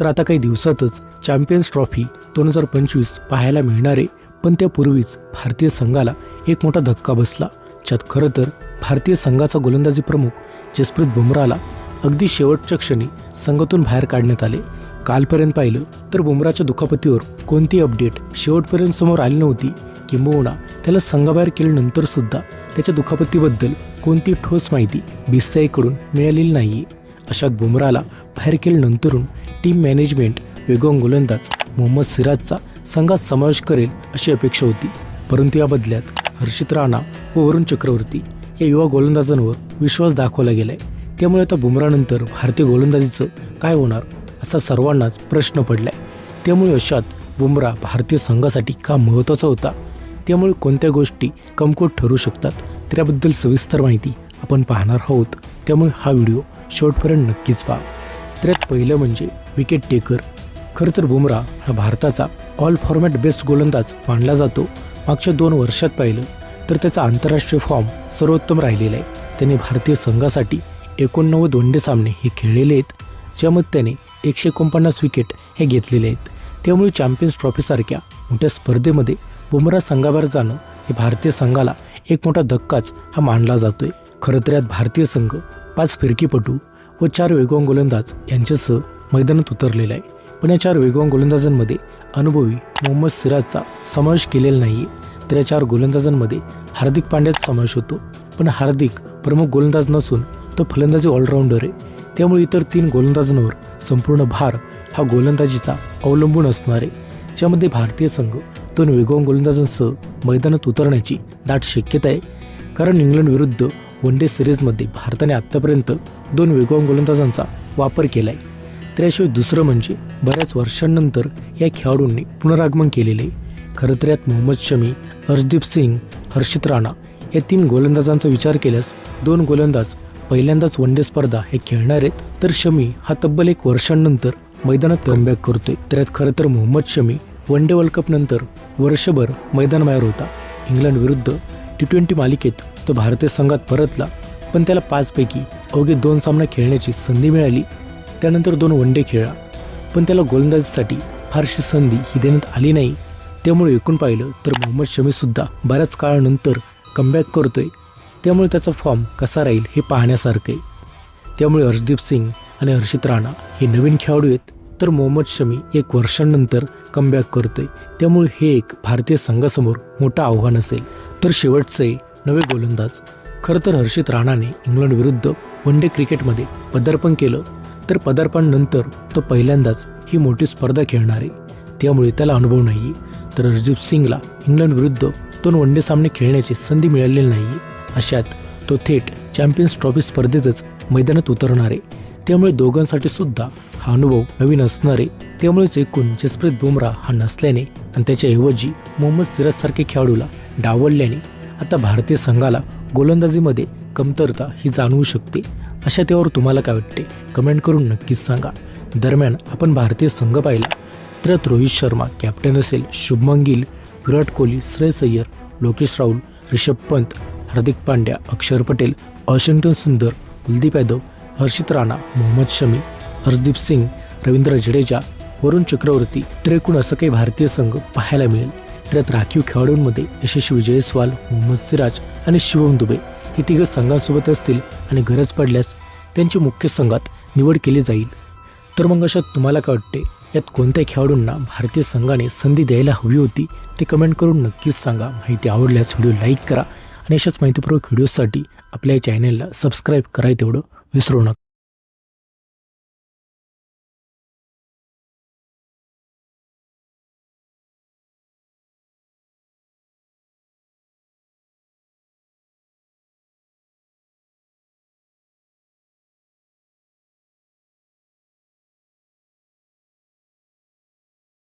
तर आता काही दिवसातच चॅम्पियन्स ट्रॉफी दोन हजार पंचवीस पाहायला मिळणार आहे. पण त्यापूर्वीच भारतीय संघाला एक मोठा धक्का बसला. ज्यात खरं तर भारतीय संघाचा गोलंदाजी प्रमुख जसप्रीत बुमराला अगदी शेवटच्या क्षणी संघातून बाहेर काढण्यात आले. कालपर्यंत पाहिलं तर बुमराच्या दुखापतीवर कोणती अपडेट शेवटपर्यंत समोर आली नव्हती. किंबहुना त्याला संघाबाहेर केल्यानंतर सुद्धा त्याच्या दुखापतीबद्दल कोणती ठोस माहिती बीसीआयकडून मिळालेली नाही अशात बुमराला बाहेर केल्यानंतरून टीम मॅनेजमेंट वेगवान गोलंदाज मोहम्मद सिराजचा संघात समावेश करेल अशी अपेक्षा होती. परंतु या बदल्यात हर्षित राणा व वरुण चक्रवर्ती या युवा गोलंदाजांवर विश्वास दाखवला गेलाय. त्यामुळे आता बुमरानंतर भारतीय गोलंदाजीचं काय होणार असा सर्वांनाच प्रश्न पडलाय. त्यामुळे अशात बुमरा भारतीय संघासाठी का महत्त्वाचा होता? त्यामुळे कोणत्या गोष्टी कमकुवत ठरू शकतात? त्याबद्दल सविस्तर माहिती आपण पाहणार आहोत. त्यामुळे हा व्हिडिओ शेवटपर्यंत नक्कीच पहा. तिसऱ्यात पहिलं म्हणजे विकेट टेकर खरं तर बुमरा हा भारताचा ऑल फॉर्मॅट बेस्ट गोलंदाज मानला जातो. मागच्या दोन वर्षात पाहिलं तर त्याचा आंतरराष्ट्रीय फॉर्म सर्वोत्तम राहिलेला आहे. त्याने भारतीय संघासाठी एकोणनव्वद वनडे सामने हे खेळलेले आहेत ज्यामध्ये त्याने एकशे एकोणपन्नास विकेट हे घेतलेले आहेत. त्यामुळे चॅम्पियन्स ट्रॉफीसारख्या मोठ्या स्पर्धेमध्ये बुमरा संघाबाहेर जाणं हे भारतीय संघाला एक मोठा धक्काच हा मानला जातोय. खरं तर यात भारतीय संघ पाच फिरकीपटू व चार वेगवान गोलंदाज यांच्यासह मैदानात उतरलेला आहे. पण या चार वेगवान गोलंदाजांमध्ये अनुभवी मोहम्मद सिराजचा समावेश केलेला नाही आहे तर या चार गोलंदाजांमध्ये हार्दिक पांड्याचा समावेश होतो. पण हार्दिक प्रमुख गोलंदाज नसून तो फलंदाजी ऑलराऊंडर आहे. त्यामुळे इतर तीन गोलंदाजांवर संपूर्ण भार हा गोलंदाजीचा अवलंबून असणार आहे. ज्यामध्ये भारतीय संघ दोन वेगवान गोलंदाजांसह मैदानात उतरण्याची दाट शक्यता आहे. कारण इंग्लंड विरुद्ध वन डे सिरीजमध्ये भारताने आत्तापर्यंत दोन वेगवान गोलंदाजांचा वापर केला आहे त्याशिवाय दुसरं म्हणजे बऱ्याच वर्षांनंतर या खेळाडूंनी पुनरागमन केलेले आहे खरं तर यात मोहम्मद शमी हर्षदीप सिंग हर्षित राणा या तीन गोलंदाजांचा विचार केल्यास दोन गोलंदाज पहिल्यांदाच वन डे स्पर्धा हे खेळणार आहेत तर शमी हा तब्बल एक वर्षांनंतर मैदानात कमबॅक करतोय. तर यात खरं तर Mohammed Shami one day world cup नंतर वर्षभर मैदानाबाहेर होता. इंग्लंड विरुद्ध टी ट्वेंटी मालिकेत तो भारतीय संघात परतला पण त्याला पाचपैकी अवघे दोन सामना खेळण्याची संधी मिळाली. त्यानंतर दोन वन डे खेळला पण त्याला गोलंदाजीसाठी फारशी संधी ही देण्यात आली नाही. त्यामुळे एकूण पाहिलं तर मोहम्मद शमीसुद्धा बऱ्याच काळानंतर कमबॅक करतोय. त्यामुळे त्याचा फॉर्म कसा राहील हे पाहण्यासारखं आहे. त्यामुळे हर्षदीप सिंग आणि हर्षित राणा हे नवीन खेळाडू आहेत. तर मोहम्मद शमी एक वर्षांनंतर कमबॅक करतोय. त्यामुळे हे एक भारतीय संघासमोर मोठं आव्हान असेल. तर शेवटचे नवे गोलंदाज. खरं तर हर्षित राणाने इंग्लंडविरुद्ध वन डे क्रिकेटमध्ये पदार्पण केलं. तर पदार्पणानंतर तो पहिल्यांदाच ही मोठी स्पर्धा खेळणार. आहे त्यामुळे त्याला अनुभव नाही तर हरदीप सिंगला इंग्लंडविरुद्ध दोन वन डे सामने खेळण्याची संधी मिळालेली नाही. अशात तो थेट चॅम्पियन्स ट्रॉफी स्पर्धेतच मैदानात उतरणार. आहे त्यामुळे दोघांसाठी सुद्धा हा अनुभव नवीन असणार. आहे त्यामुळेच एकूण जसप्रीत बुमरा हा नसल्याने आणि त्याच्याऐवजी मोहम्मद सिराजसारखे खेळाडूला डावलल्याने आता भारतीय संघाला गोलंदाजीमध्ये कमतरता ही जाणवू शकते. अशा त्यावर तुम्हाला काय वाटते? कमेंट करून नक्कीच सांगा. दरम्यान आपण भारतीय संघ पाहिला तर रोहित शर्मा कॅप्टन असेल शुभमन गिल विराट कोहली श्रेयस अय्यर लोकेश राहुल रिषभ पंत हार्दिक पांड्या अक्षर पटेल वॉशिंग्टन सुंदर कुलदीप यादव हर्षित राणा मोहम्मद शमी हर्षदीप सिंग रवींद्र जडेजा वरुण चक्रवर्ती तर एकूण असं काही भारतीय संघ पाहायला मिळेल. तर राखीव खेळाडूंमध्ये यशस्वी जयस्वाल मोहम्मद सिराज आणि शिवम दुबे हे तिघं संघांसोबत असतील आणि गरज पडल्यास त्यांची मुख्य संघात निवड केली जाईल. तर मग अशात तुम्हाला काय वाटते? यात कोणत्या खेळाडूंना भारतीय संघाने संधी द्यायला हवी होती ते कमेंट करून नक्कीच सांगा. माहिती आवडल्यास व्हिडिओ लाईक करा आणि अशाच माहितीपूर्वक व्हिडिओसाठी आपल्या चॅनेलला सबस्क्राईब कराय तेवढं विसरू नका.